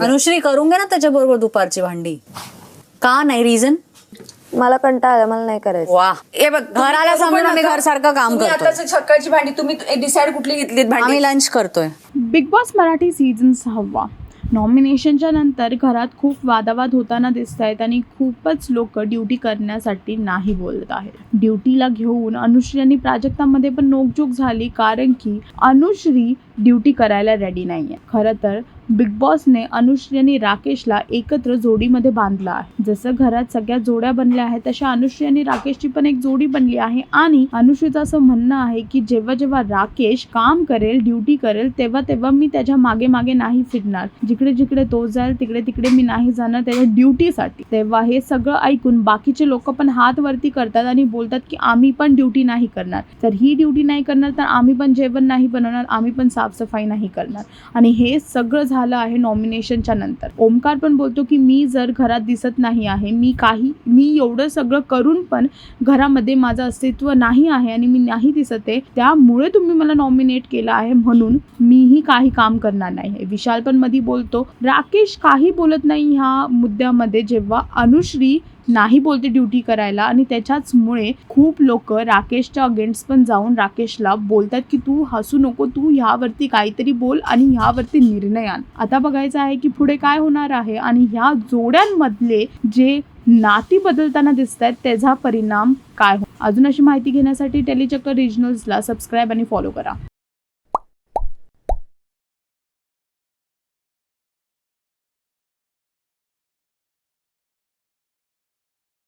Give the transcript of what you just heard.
अनुश्री करून घे ना त्याच्याबरोबर दुपारची भांडी? का नाही? रिझन मला कंटाळा आला मला नाही करायचं. वा हे बघ घराला समजून आम्ही घर सारखं काम तुम्ही करतो सकाळची भांडी तुम्ही डिसाईड कुठली घेतलीत भांडी? आम्ही लंच करतोय. बिग बॉस मराठी सीझन सहावा. नॉमिनेशनच्या नंतर घरात खूप वादावाद होताना दिसत आहेत आणि खूपच लोक ड्युटी करण्यासाठी नाही बोलत आहेत. ड्युटीला घेऊन अनुश्री आणि प्राजक्तामध्ये पण नोकझोक झाली कारण की अनुश्री ड्युटी करायला रेडी नाही आहे खरं तर बिग बॉसने अनुश्री आणि राकेशला एकत्र जोडीमध्ये बांधलं आहे. जसं घरात सगळ्या जोड्या बनल्या आहेत तशा अनुश्री आणि राकेशची पण एक जोडी बनली आहे आणि अनुश्रीचं असं म्हणणं आहे की जेव्हा जेव्हा राकेश काम करेल ड्युटी करेल तेव्हा तेव्हा मी त्याच्यामागे मागे नाही फिरणार. जिकडे जिकडे तो जाईल तिकडे तिकडे मी नाही जाणार त्याच्या ड्युटीसाठी. तेव्हा हे सगळं ऐकून बाकीचे लोक पण हात वरती करतात आणि बोलतात की आम्ही पण ड्युटी नाही करणार. तर ही ड्युटी नाही करणार तर आम्ही पण जेवण नाही बनवणार आम्ही पण साफसफाई नाही करणार. आणि हे सगळं झालं आहे नॉमिनेशनच्या नंतर. ओमकार पण बोलतो की मी जर घरात दिसत नाही आहे मी काही मी एवढं सगळं करून पण घरामध्ये माझं अस्तित्व नाही आहे आणि मी नाही दिसत आहे त्यामुळे तुम्ही मला नॉमिनेट केलं आहे म्हणून मीही काही काम करणार नाही आहे. विशाल पण मध्ये बोलतो राकेश काही बोलत नाही ह्या मुद्द्यामध्ये. जेव्हा अनुश्री नाही बोलते ड्युटी करायला आणि त्याच्याचमुळे खूप लोक राकेशच्या अगेन्स्ट पण जाऊन राकेशला बोलतात की तू हसू नको तू ह्यावरती काहीतरी बोल आणि ह्यावरती निर्णय आण. आता बघायचं आहे की पुढे काय होणार आहे आणि ह्या जोड्यांमधले जे नाती बदलताना दिसत आहेत त्याचा परिणाम काय हो अजून अशी माहिती घेण्यासाठी टेलिचक्कर रिजनल्सला सबस्क्राईब आणि फॉलो करा.